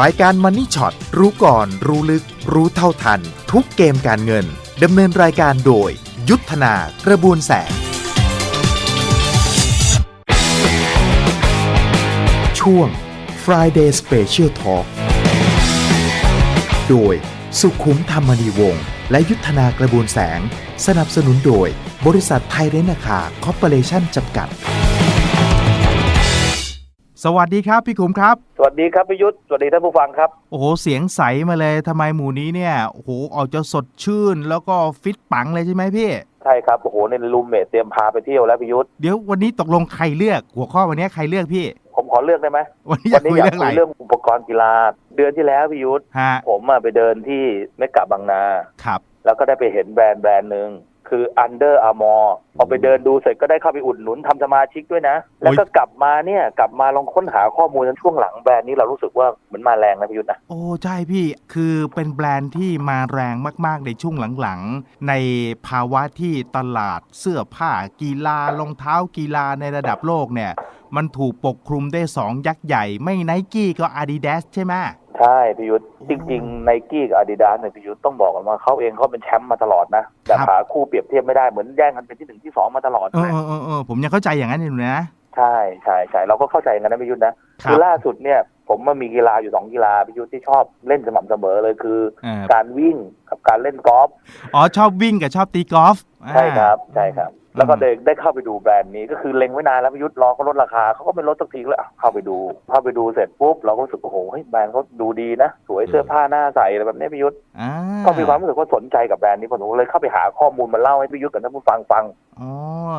รายการ Money Shot รู้ก่อนรู้ลึก รู้เท่าทัน ทุกเกมการเงิน ดำเนินรายการโดย ยุทธนากระบวนแสง ช่วง Friday Special Talk โดยสุขุมธรรมนีวงศ์และยุทธนากระบวนแสง สนับสนุนโดย บริษัทไทยเรนาคาคอร์ปอเรชั่นจำกัด สวัสดีครับพี่ขุมครับ สวัสดีครับพิยุทธ์สวัสดีท่านผู้ฟังครับ โอ้โหเสียงใสมาเลยทำไมหมู่นี้เนี่ยโอ้โหออกจะสดชื่น แล้วก็ฟิตปังเลยใช่ไหมพี่ใช่ครับโอ้โหในรูมเมทเตรียมพาไปเที่ยวแล้วพิยุทธ์เดี๋ยววันนี้ตกลงใครเลือก หัวข้อวันนี้ใครเลือกพี่ ผมขอเลือกได้ไหมวันนี้อวัยากนี้คุยอยากเรื่องอะไรคุยเรื่องอุปกรณ์กีฬา เดือนที่แล้วพิยุทธ์ฮะผมอะไปเดินที่เมกะบางนา ครับ แล้วก็ได้ไปเห็นแบรนด์แบรนด์หนึ่ง คือ Under Armour พอไปเดินดูเสร็จก็ได้เข้าไปอุดหนุนทำสมาชิกด้วยนะ แล้วก็กลับมาเนี่ยกลับมาลองค้นหาข้อมูลในช่วงหลังแบรนด์นี้เรารู้สึกว่าเหมือนมาแรงนะพิยุทธ์นะ โอ้ใช่พี่คือเป็นแบรนด์ที่มาแรงมากๆในช่วงหลังๆ ในภาวะที่ตลาดเสื้อผ้ากีฬารองเท้ากีฬาในระดับโลกเนี่ยมันถูกปกคลุมด้วยสองยักษ์ใหญ่ ไม่ไนกี้ก็ Adidas ใช่ไหม ใช่พิยุทธ์จริงๆไนกี้กับอาดิดาสเนี่ยพิยุทธ์ต้องบอกกันว่าเขาเองเขาเป็นแชมป์มาตลอดนะ แต่ครับหาคู่เปรียบเทียบไม่ได้เหมือนแย่งกันเป็นที่หนึ่งที่สองมาตลอดเออนะเออเออเออผมยังเข้าใจอย่างนั้นอยู่นะ ใช่ใช่ใช่เราก็เข้าใจกันนะพิยุทธ์นะครัคืบอล่าสุดเนี่ย ผมมามีกีฬาอยู่สองกีฬาพิยุทธ์ที่ชอบเล่นสม่ำเสมอเลยคือเออการวิ่งกับการเล่นกอล์ฟอ๋อชอบวิ่งกับชอบตีกอล์ฟใช่ครับอ่าใช่ครับ แล้วก็ได้ได้เข้าไปดูแบรนด์นี้ก็คือเล็งไว้นานแล้วพิยุทธ์รอเขาลดราคาเขาก็ไม่ลดสักทีเลยอะเข้าไปดูเข้าไปดูเสร็จปุ๊บเราก็รู้สึกโอ้โหเฮ้ยแบรนด์เขาดูดีนะ สวยเสื้อผ้าหน้าใสอะไรแบบนี้พิยุทธ์อ่าก็มีความรู้สึกว่าสนใจกับแบรนด์นี้พอสมควรเลยเข้าไปหาข้อมูลมาเล่าให้พี่ยุทธกับท่านผู้ฟังฟังอ๋อ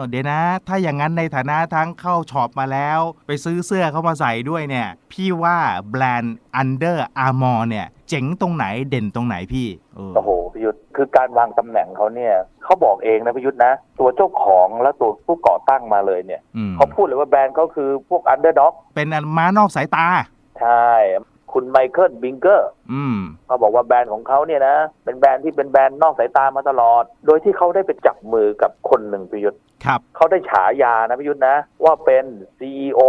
เดี๋ยวนะ ถ้าอย่างนั้นในฐานะทั้งเข้าช็อปมาแล้ว ไปซื้อเสื้อเข้ามาใส่ด้วยเนี่ย พี่ว่าแบรนด์ Under Armour เนี่ย เจ๋งตรงไหนเด่นตรงไหนพี่เออโอ้โหพี่ยุทธ คือการวางตำแหน่งเขาเนี่ยเขาบอกเองนะพี่ยุทธนะ ตัวเจ้าของและตัวผู้ก่อตั้งมาเลยเนี่ยอืมเขาพูดเลยว่าแบรนด์เขาคือพวกอันเดอร์ด็อกเป็นอันม้านอกสายตา ใช่ คุณไมเคิลบิงเกอร์ อืม เขาบอกว่าแบรนด์ของเขาเนี่ยนะเป็นแบรนด์ที่เป็นแบรนด์นอกสายตามาตลอด โดยที่เขาได้ไปจับมือกับคนหนึ่งพี่ยุทธครับ เขาได้ฉายานะพี่ยุทธนะ ว่าเป็น CEO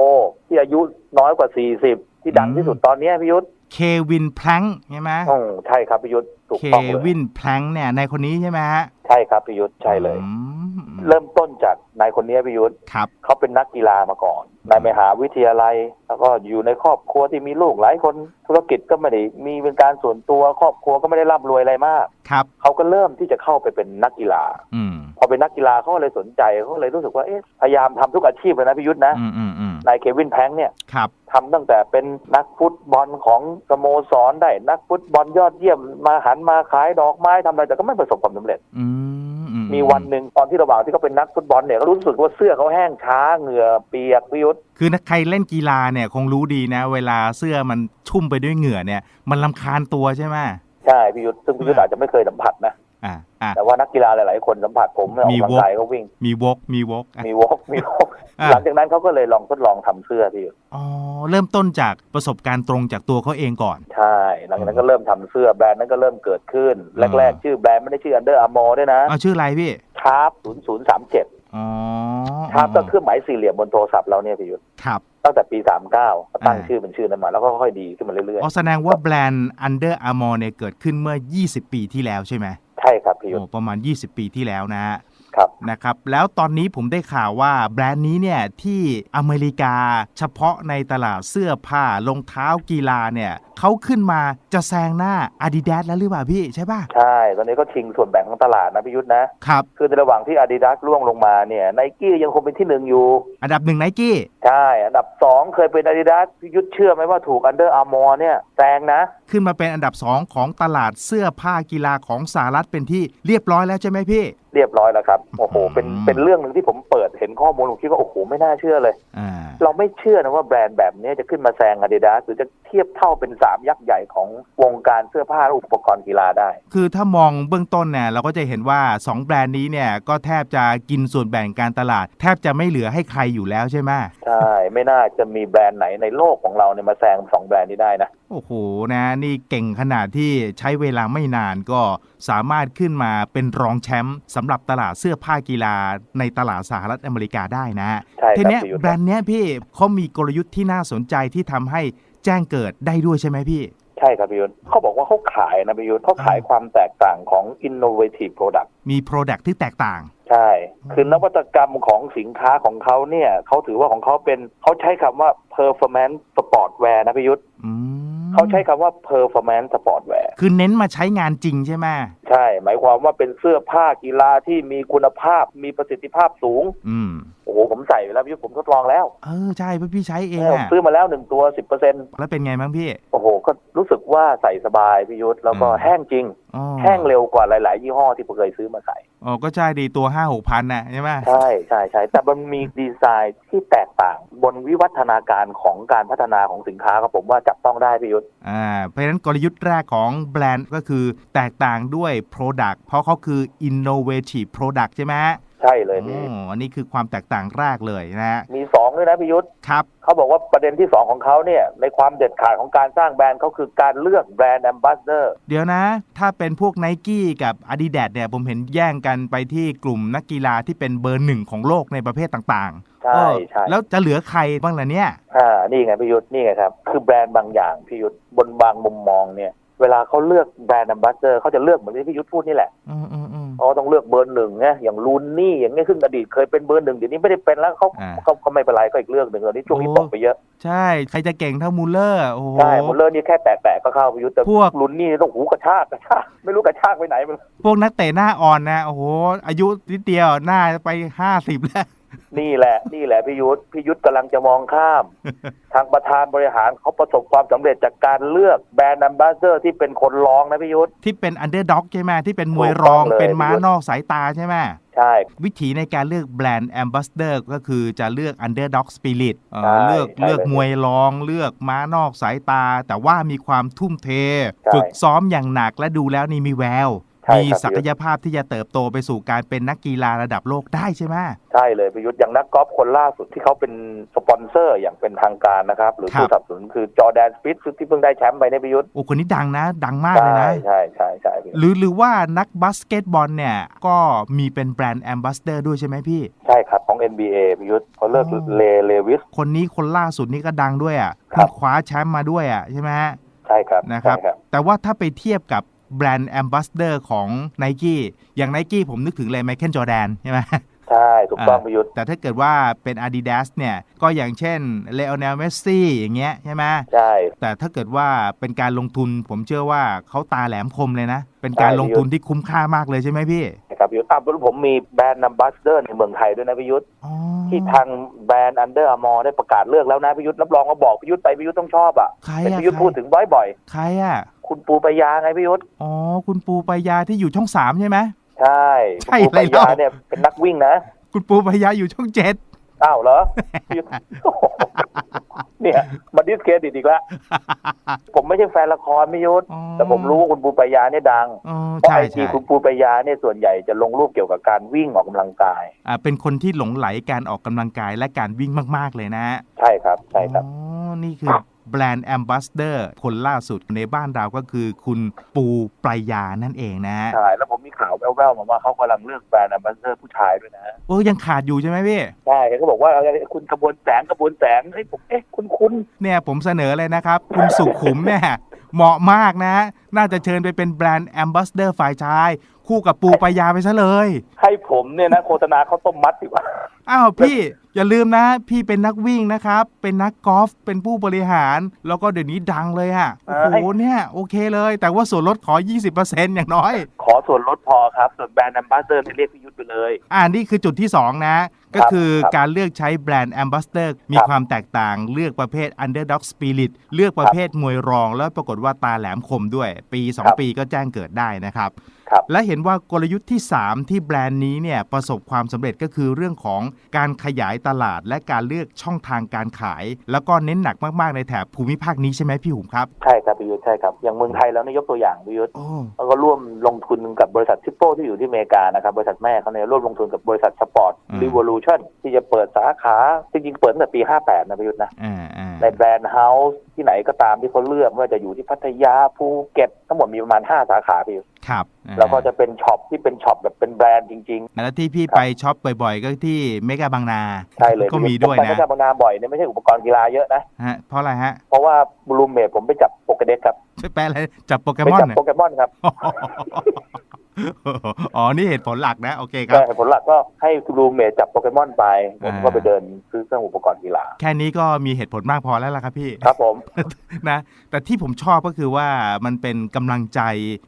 ที่อายุน้อยกว่า 40 ที่ดังที่สุดตอนเนี้ยพี่ยุทธ เควินแพลงใช่ไหมอืมใช่ครับพี่ยุทธถูกเคต้องเลยวินแพลงเนี่ยในคนนี้ใช่ไหมฮะใช่ครับพี่ยุทธใช่เลย อืมเริ่มต้นจากนายคนนี้พี่ยุทธครับ เขาเป็นนักกีฬามาก่อนในมหาวิทยาลัย แล้วก็อยู่ในครอบครัวที่มีลูกหลายคนธุรกิจก็ไม่ได้มีเป็นการส่วนตัวครอบครัวก็ไม่ได้ร่ำรวยอะไรมาก ครับ เขาก็เริ่มที่จะเข้าไปเป็นนักกีฬา อืมพอเป็นนักกีฬาเขาก็เลยสนใจเขาก็เลยรู้สึกว่าเอ๊ะพยายามทำทุกอาชีพเลยนะพี่ยุทธนะ อืมอืมอืม นายเควินแพงเนี่ยครับทำตั้งแต่เป็นนักฟุตบอลของสโมสรได้นักฟุตบอลยอดเยี่ยมมาหันมาขายดอกไม้ทำอะไรแต่ก็ไม่ประสบความสำเร็จอืมอืมีวันหนึ่งตอนที่ระหว่างที่เขาเป็นนักฟุตบอลเนี่ยก็รู้สึกว่าเสื้อเขาแห้งช้าเหงื่อเปียกพิยุทธคือถ้าใครเล่นกีฬาเนี่ยคงรู้ดีนะ เวลาเสื้อมันชุ่มไปด้วยเหงื่อเนี่ย มันลำคาญตัวใช่ไหมใช่พิยุทธซึ่งพิยุทธอาจจะไม่เคยสัมผัสนะ อ่าอ่าแต่ว่านักกีฬาหลาย ๆ คนสัมผัสผมเนี่ยออกมีกำลังกายเขาวิ่ง มีวกมีวกอะมีวอล์กมีวอล์กอะหลังจากนั้นเขาก็เลยลองทดลองทำเสื้อพิยุทธอ๋อเริ่มต้นจากประสบการณ์ตรงจากตัวเขาเองก่อน ใช่หลังจากนั้นก็เริ่มทำเสื้อแบรนด์นั้นก็เริ่มเกิดขึ้นอ่าแรก ๆ ชื่อแบรนด์ไม่ได้ชื่อ Under Armour ด้วยนะเอาชื่ออะไรพี่ชาร์ป0037อ๋อชาร์ปก็เครื่องหมายสี่เหลี่ยมบนโทรศัพท์เราเนี่ยพิยุทธครับตั้งแต่ปี 39ก็ตั้งอ่าชื่อเป็นชื่อนั้นมา แล้วก็ค่อยๆดีขึ้นมาเรื่อยอ๋อแสดงว่าแบรนด์ Under Armour เนี่ยเกิดขึ้นเมื่อ 20 ปีที่แล้วใช่ไหมๆ ใช่ครับพิยุทโอ้ประมาณ 20 ปีที่แล้วนะฮะ นะครับแล้วตอนนี้ผมได้ข่าวว่าแบรนด์นี้เนี่ยที่อเมริกาเฉพาะในตลาดเสื้อผ้ารองเท้ากีฬาเนี่ยเขาขึ้นมาจะแซงหน้า Adidas แล้วหรือเปล่าพี่ใช่ป่ะ ใช่ ตอนนี้ก็ชิงส่วนแบ่งของตลาดนะพิยุทธนะครับ คือในระหว่างที่ Adidas ล่วงลงมาเนี่ยไนกี้ยังคงเป็นที่หนึ่งอยู่ อันดับหนึ่งไนกี้ใช่ อันดับสองเคยเป็น Adidas พิยุทธเชื่อไหมว่าถูก Under Armour เนี่ยแซงนะ ขึ้นมาเป็นอันดับ 2 ของตลาดเสื้อผ้ากีฬาของสหรัฐเป็นที่เรียบร้อยแล้วใช่ไหมพี่ เรียบร้อยแล้วครับ โอ้โห เป็นอืมเป็นเรื่องหนึ่งที่ผมเปิดเห็นข้อมูลผมคิดว่า โอ้โห ไม่น่าเชื่อเลยอ่าเราไม่เชื่อนะว่าแบรนด์แบบนี้จะขึ้นมาแซงอาดิดาสหรือจะเทียบเท่าเป็นสามยักษ์ใหญ่ของวงการเสื้อผ้าและอุปกรณ์กีฬาได้ คือถ้ามองเบื้องต้นเนี่ยเราก็จะเห็นว่า 2 แบรนด์นี้เนี่ยก็แทบจะกินส่วนแบ่งการตลาด แทบจะไม่เหลือให้ใครอยู่แล้วใช่ไหมใช่ ไม่น่าจะมีแบรนด์ไหนในโลกของเราเนี่ยมาแซงสองแบรนด์นี้ได้นะ โอ้โหนะนี่เก่งขนาดที่ใช้เวลาไม่นานก็สามารถขึ้นมาเป็นรองแชมป์สำหรับตลาดเสื้อผ้ากีฬาในตลาดสหรัฐอเมริกาได้นะใช่ครับทีเนี้ยพี่ยุทธแบรนด์เนี้ยพี่เขามีกลยุทธ์ที่น่าสนใจที่ทำให้แจ้งเกิดได้ด้วยใช่ไหมพี่ ใช่ครับพี่ยุทธเขาบอกว่าเขาขายนะพี่ยุทธเขาขายความแตกต่างของ innovative product มี Product ที่แตกต่างใช่ คือนวัตกรรมของสินค้าของเขาเนี่ยเขาถือว่าของเขาเป็นเขาใช้คำว่า performance sportwear นะพี่ยุทธอืม เขาใช้คำว่า performance sportwear คือเน้นมาใช้งานจริงใช่ไหมใช่ หมายความว่าเป็นเสื้อผ้ากีฬาที่มีคุณภาพมีประสิทธิภาพสูง อืมโอ้โหผมใส่ไปแล้วพี่ยุทธผมทดลองแล้วเออใช่เพราะพี่ใช้เองผมอะซื้อมาแล้วหนึ่งตัวสิบเปอร์เซ็นแล้วเป็นไงบ้างพี่ โอ้โห ก็รู้สึกว่าใส่สบายพี่ยุทธแล้วก็อืมแห้งจริงอ๋อแห้งเร็วกว่าหลาย ๆ ยี่ห้อที่ผมเคยซื้อมาใส่อ๋อก็ใช่ดีตัวห้าหกพันน่ะใช่ไหมใช่ใช่ใช่แต่มันมีดีไซน์ที่แตกต่างบนวิวัฒนาการของการพัฒนาของสินค้าครับผมว่าจับต้องได้พี่ยุทธอ่าเพราะฉะนั้นกลยุทธ์แรกของแบรนด์ก็คือแตกต่างด้วย Product เพราะเขาคือ innovative product ใช่ไหม ใช่เลยพี่อ๋ออันนี้คือความแตกต่างแรกเลยนะฮะมีสองด้วยนะพี่ยุทธครับเขาบอกว่าประเด็นที่สองของเขาเนี่ย ในความเด็ดขาดของการสร้างแบรนด์เขาคือการเลือกแบรนด์แอมบาสเดอร์ เดี๋ยวนะ ถ้าเป็นพวก n i กี้กับ Adidas เนี่ยผมเห็นแย่งกันไปที่กลุ่มนักกีฬาที่เป็นเบอร์หนึ่งของโลกในประเภทต่างๆใช่เออใช่ แล้วจะเหลือใครบ้างล่ะเนี่ย อ่า นี่ไงพี่ยุทธนี่ไงครับ คือแบรนด์บางอย่างพี่ยุทธบนบางมุมมองเนี่ย เวลาเขาเลือกแบรนด์แอมบาสเดอร์เขาจะเลือกเหมือนที่พี่ยุทธพูดนี่แหละ อืมอืม อืมเขาต้องเลือกเบอร์หนึ่งไงอย่างลูนนี่อย่างเงี้ยขึ้นอดีตเคยเป็นเบอร์หนึ่งเดี๋ยวนี้ไม่ได้เป็นแล้วเขาอ่า เขาเขาไม่เป็นไรก็อีกเรื่องหนึ่งตอนนี้ช่วงนี้โอ้ตกไปเยอะใช่ ใครจะเก่งเท่ามูลเลอร์โอ้โห ใช่หมดเลยนี่แค่แตะๆก็เข้าพี่ยุทธแต่พวก ลูนนี่ต้องหูกระชากกระชากไม่รู้กระชากไปไหนมันพวกนักเตะหน้าอ่อนนะ โอ้โห อายุนิดเดียวหน้าไปห้าสิบแล้ว นี่แหละ นี่แหละพี่ยุทธพี่ยุทธกำลังจะมองข้าม ทางประธานบริหารเขาประสบความสำเร็จจากการเลือกแบรนด์แอมบาสเดอร์ที่เป็นคนรองนะพี่ยุทธ ที่เป็นอันเดอร์ด็อกใช่ไหมที่เป็นมวยถูกรต้อองงเลย เป็นม้าพี่ยุทธนอกสายตาใช่ไหมใช่ วิธีในการเลือกแบรนด์แอมบาสเดอร์ก็คือจะเลือกอันเดอร์ด็อกสปิริตใช่เลือกใช่เลือกเลยมวยรอง เลือกม้านอกสายตา แต่ว่ามีความทุ่มเท ใช่ ฝึกซ้อมอย่างหนักและดูแล้วนี่มีแววใช่ มีครับศักยภาพที่จะเติบโตไปสู่การเป็นนักกีฬาระดับโลกได้ใช่ไหมใช่เลยพี่ยุทธอย่างนักกอล์ฟคนล่าสุดที่เขาเป็นสปอนเซอร์อย่างเป็นทางการนะครับ หรือครับผู้สนับสนุนคือจอร์แดนสปิทที่เพิ่งได้แชมป์ไปในยพี่ยุทธโอ้คนนี้ดังนะ ดังมากเลยใช่นะ ใช่ใช่ใช่พี่หรือหรือว่านักบาสเกตบอลเนี่ย ก็มีเป็นแบรนด์แอมบาสเดอร์ด้วยใช่ไหมพี่ ใช่ครับของ NBA พี่ยุทธเขาเลิกอ๋อเลเลวิสคนนี้คนล่าสุดนี่ก็ดังด้วยอะครับเพิ่งคว้าแชมป์มาด้วยอะใช่ไหมฮะใช่ครับนะครับใช่ครับ แต่ว่าถ้าไปเทียบกับ แบรนด์แอมบาสเดอร์ของ n i กี้อย่าง n i กี้ผมนึกถึงเลยไมเคิลจอแดนใช่ไหมใช่ ถูกต้องอ่าพี่ยุทธแต่ถ้าเกิดว่าเป็น Adidas เนี่ยก็อย่างเช่นเลโอเนลเมสซี่อย่างเงี้ยใช่ไหมใช่ แต่ถ้าเกิดว่าเป็นการลงทุนผมเชื่อว่าเขาตาแหลมคมเลยนะ เป็นการลงทุนที่คุ้มค่ามากเลยใช่ไหมพี่นะครับพี่ยุทธอะแล้วผมมีแบรนด์นัมบัสเดอร์ในเมืองไทยด้วยนะพี่ยุทธอ๋อที่ทางแบรนด์อันเดอร์อาร์มอได้ประกาศเลือกแล้วนะพี่ยุทธรับรองว่าบอกพี่ยุทธไปพี่ยุทธต้องชอบอะใครเป็นอะพี่ยุทธใครพูดถึงบ่อยใครอะๆ คุณปูปายาไงพี่ยุทธอ๋อ คุณปูปายาที่อยู่ช่องสามใช่ไหมใช่ใช่คุณปูปายาอะไรเล่าเนี่ยเป็นนักวิ่งนะ คุณปูปายาอยู่ช่องเจ็ดอ้าวเหรอพี่ยุทธโอ้โหเนี่ยมาดิสเครดิตอีกแล้วผมไม่ใช่แฟนละครพี่ยุทธอ๋อแต่ผมรู้ว่าคุณปูปายาเนี่ยดังอ๋อเพราะใช่ไอจีใช่คุณปูปายาเนี่ยส่วนใหญ่จะลงรูปเกี่ยวกับการวิ่งออกกำลังกายอ่าเป็นคนที่หลงไหลการออกกำลังกายและการวิ่งมาก ๆเลยนะ ใช่ครับ ใช่ครับอ๋อนี่คือ แบรนด์แอมบาสเดอร์คนล่าสุดในบ้านเราก็คือคุณปูปรายานั่นเองนะใช่แล้วผมมีข่าวแว่วๆมาว่าเขากำลังเลือกแบรนด์แอมบาสเดอร์ผู้ชายด้วยนะโอ้ยังขาดอยู่ใช่ไหมพี่ใช่เขาบอกว่าอะไรคุณกระบวนแสงกระบวนแสงเฮ้ยผมเอ๊ะคุณคุณเนี่ยผมเสนอเลยนะครับ คุณสุขุมเนี่ยเหมาะมากนะ น่าจะเชิญไปเป็นแบรนด์แอมบาสเดอร์ฝ่ายชาย คู่กับปูปายาไปซะเลย ให้ผมเนี่ยนะโฆษณาเขาวต้มมัดดีกว่า อ้าวพี่อย่าลืมนะ พี่เป็นนักวิ่งนะครับ เป็นนักกอล์ฟเป็นผู้บริหาร แล้วก็เดี๋ยวนี้ดังเลยอะโอ้เอ้โหยเนี่ยโอเคเลย แต่ว่าส่วนลดขอ 20%อย่างน้อย ขอส่วนลดพอครับ ส่วนแบรนด์แอมบาสเดอร์เนี่ยเรียกพี่ยุทธไปเลย อ่านี่คือจุดที่ 2 นะ ก็คือครับการเลือกใช้แบรนด์แอมบาสเดอร์มีครับความแตกต่าง เลือกประเภท Underdog Spirit เลือกประเภทมวยรอง แล้วปรากฏว่าตาแหลมคมด้วย ปีครับ2ปีก็แจ้งเกิดได้นะครับ ครับและเห็นว่ากลยุทธ์ที่ 3 ที่แบรนด์นี้เนี่ยประสบความสำเร็จก็คือเรื่องของการขยายตลาดและการเลือกช่องทางการขาย แล้วก็เน้นหนักมากๆในแถบภูมิภาคนี้ใช่ไหมพี่หุมครับ ใช่ครับพิยุทธ์ใช่ครับอย่างเมืองไทยแล้วเนี่ยยกตัวอย่างพิยุทธ์โอ้แล้วก็ร่วมลงทุนกับบริษัทชิปโป้ที่อยู่ที่อเมริกานะครับบริษัทแม่เขาเนี่ยร่วมลงทุนกับบริษัทสปอร์ตอืมรีวอลูชั่นที่จะเปิดสาขาจริงๆเปิดตั้งแต่ปี 58 นะพิยุทธ์นะอ่าอ่า ในแบรนด์เฮาส์ที่ไหนก็ตามที่เขาเลือกไม่ว่าจะอยู่ที่พัทยาภูเก็ตทั้งหมดมีประมาณ 5 สาขาพี่ครับอ่าแล้วก็จะเป็นช็อปที่เป็นช็อปแบบเป็นแบรนด์จริงแล้วที่พี่ครับไปช็อปบ่อยๆ ก็ที่เมกาบางนาๆใช่เลยก็มีด้วยผมนะไปไม่ใช่บางนาบ่อยเนี่ยไม่ใช่อุปกรณ์กีฬาเยอะนะฮะเพราะอะไรฮะ เพราะว่าบลูเมดผมไปจับโปเกเด็กครับไปแปลอะไรจับโปเกไปมอนจับเนี่ยโปเกมอนครับ อ๋อ นี่เหตุผลหลักนะ โอเคคก็รับผลหลักก็ให้บลูเมดจับโปเกมอนไป ผมก็อ่าไปเดินซื้อเครื่องอุปกรณ์กีฬา แค่นี้ก็มีเหตุผลมากพอแล้วล่ะครับพี่ ครับผม นะ แต่ที่ผมชอบก็คือว่ามันเป็นกำลังใจ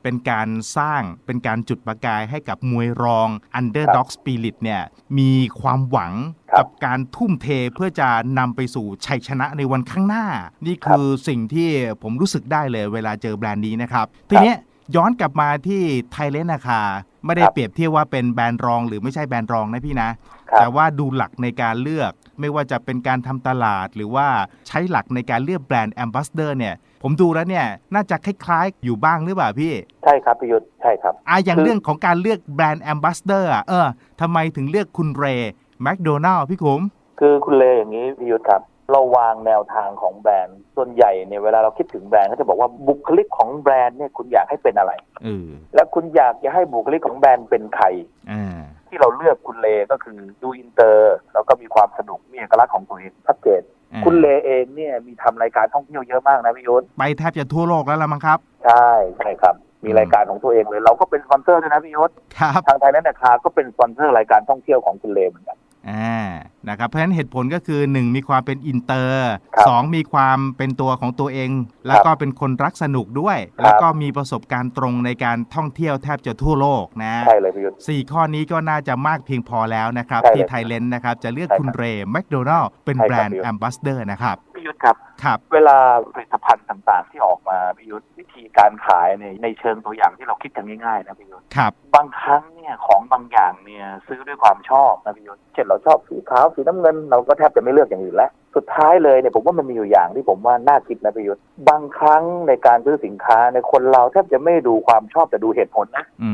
เป็นการสร้าง เป็นการจุดประกายให้กับมวยรอง Underdog Spirit เนี่ย มีความหวังครับกับการทุ่มเทเพื่อจะนำไปสู่ชัยชนะในวันข้างหน้า นี่คือสิ่งที่ผมรู้สึกได้เลยเวลาเจอแบรนด์นี้นะครับ ทีเนี้ย ย้อนกลับมาที่ไทเลนนาคาไม่ได้ครับเปรียบเทียบว่าเป็นแบรนด์รองหรือไม่ใช่แบรนด์รองนะพี่นะครับแต่ว่าดูหลักในการเลือก ไม่ว่าจะเป็นการทำตลาดหรือว่าใช้หลักในการเลือกแบรนด์แอมบ s สเดอร์เนี่ยผมดูแล้วเนี่ยน่าจะคล้ายๆอยู่บ้างหรือเปล่าพี่ ใช่ครับพิยุทธ์ใช่ครับอะอย่างคือเรื่องของการเลือกแบรนด์แอมบ s สเดอร์อะเออทำไมถึงเลือกคุณเรย์แมคโดนัลล์พี่ขุมคือคุณเลอย่างนี้พิยุทธ์ครับ เราวางแนวทางของแบรนด์ ส่วนใหญ่เนี่ยเวลาเราคิดถึงแบรนด์เขาจะบอกว่าบุคลิกของแบรนด์เนี่ยคุณอยากให้เป็นอะไรเออและคุณอยากจะให้บุคลิกของแบรนด์เป็นใครอ่าที่เราเลือกคุณเลก็คือดูอินเตอร์ แล้วก็มีความสนุกมีเอกลักษณ์ของตัวเองชัดเจนอ่าคุณเลเองเนี่ยมีทำรายการท่องเที่ยวเยอะมากนะพี่ยุทธไปแทบจะทั่วโลกแล้วละมั้งครับ ใช่ใช่ครับ มีอืมรายการของตัวเองเลย เราก็เป็นสปอนเซอร์ด้วยนะพี่ยุทธครับทางไทยแลนด์นาคาก็เป็นสปอนเซอร์รายการท่องเที่ยวของคุณเลเหมือนกัน อ่านะครับเพราะฉะนั้นเหตุผลก็คือ 1 มีความเป็นอินเตอร์ครับ2มีความเป็นตัวของตัวเอง แล้วก็เป็นคนรักสนุกด้วยครับแล้วก็มีประสบการณ์ตรงในการท่องเที่ยวแทบจะทั่วโลกนะใช่เลยพี่ยุทธสี่ข้อนี้ก็น่าจะมากเพียงพอแล้วนะครับใช่เลยที่ไทยเลนนะครับ จะเลือกใช่ครับคุณเรย์แมคโดนัลล์เป็นใช่ครับแบรนด์พี่แอมบ s สเดอร์นะครับพี่ ยุทธครับ ครับ เวลาผลิตภัณฑ์ต่างๆ ที่ออกมาพี่ยุทธวิธีการขายในในเชิงตัวอย่างที่เราคิดกันง่ายๆนะพี่ยุทธครับ บางครั้งเนี่ยของบางอย่างเนี่ยซื้อด้วยความชอบนะพี่ยุทธเช่นเราชอบสีขาวสีน้ำเงินเราก็แทบจะไม่เลือกอย่างอื่นแล้วสุดท้ายเลยเนี่ยผมว่ามันมีอยู่อย่างที่ผมว่าน่าคิดนะพี่ยุทธบางครั้งในการซื้อสินค้าในคนเราแทบจะไม่ดูความชอบแต่ดูเหตุผลนะอืม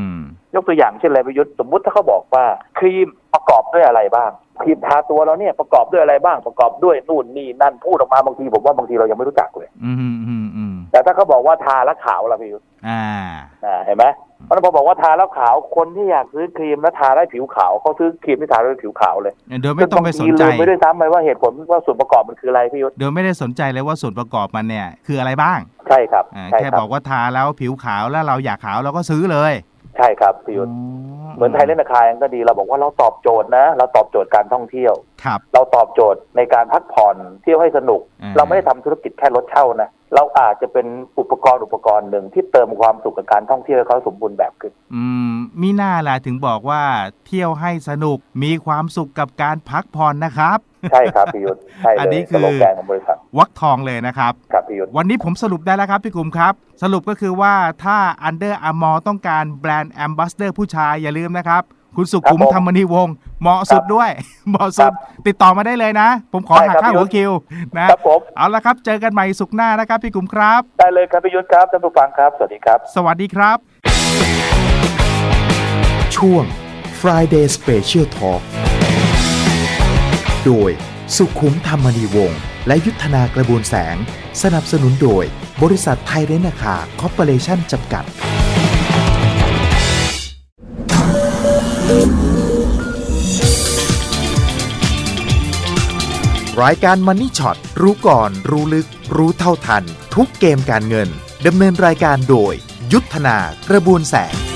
ยกตัวอย่างเช่นอะไรประยุทธ์สมมุติถ้าเขาบอกว่าครีมประกอบด้วยอะไรบ้างครีมทาตัวเราเนี่ยประกอบด้วยอะไรบ้างประกอบด้วยนู่นนี่นั่นพูดออกมาบางทีผมว่าบางทีเรายังไม่รู้จักเลย อืมอืมอืมแต่ถ้าเขาบอกว่าทาแล้วขาวล่ะประยุทธ์อ่าอ่าเห็นไหมเพราะฉะนั้นพอบอกว่าทาแล้วขาวคนที่อยากซื้อครีมแล้วทาได้ผิวขาวเขาซื้อครีมที่ทาด้วยผิวขาวเลยโดยไม่ต้องไปสนใจจบางทีลืมไปด้วยซ้ำไปว่าเหตุผลว่าส่วนประกอบมันคืออะไรพี่ยุทธ์โดยไม่ได้สนใจเลยว่าส่วนประกอบมันเนี่ย คืออะไรบ้าง ใช่ครับอ่าใช่แค่ครับบอกว่าทาแล้วผิวขาวแล้วเราอยากขาวเราก็ซื้อเลยใช่ครับพี่ยุทธ์เหมือนไทยเล่นราคาก็ดีเราบอกว่าเราตอบโจทย์นะ เราตอบโจทย์การท่องเที่ยวครับ เราตอบโจทย์ในการพักผ่อนเที่ยวให้สนุกอ่าเราไม่ได้ทำธุรกิจแค่รถเช่านะเราอาจจะเป็นอุปกรณ์อุปกรณ์หนึ่งที่เติมความสุขกับการท่องเที่ยวให้เขาสมบูรณ์แบบขึ้น อืมมีหน้าล่ะถึงบอกว่าเที่ยวให้สนุกมีความสุขกับการพักผ่อนนะครับ ใช่ครับพี่ยุทธใช่เลอันนี้ยคือสโลแกนของบริษัทวักทองเลยนะครับครับพี่ยุทธวันนี้ผมสรุปได้แล้วครับพี่กลุ่มครับ สรุปก็คือว่าถ้า Under Armour ต้องการแบรนด์แอมบ s สเดอร์ผู้ชายอย่าลืมนะครับ คุณสุขุมธรรมนีวงศ์เหมาะสุดด้วย เหมาะสุด ติดต่อมาได้เลยนะ ผมขอหักค่าหัวคิวนะครับผมเอาละครับ เจอกันใหม่สุขหน้านะครับ พี่กลุ่มครับ ได้เลยครับพี่ยุทธครับท่านผู้ฟังครับ สวัสดีครับ สวัสดีครับ ช่วง Friday Special Talk โดยสุขุมธรรมนีวงศ์และยุทธนากระบวนแสง สนับสนุนโดย บริษัทไทยเรนนาคาคอร์ปอเรชั่นจำกัด รายการ Money Shot รู้ก่อน รู้ลึก รู้เท่าทัน ทุกเกมการเงินดำเนินรายการโดย ยุทธนากระบวนแสง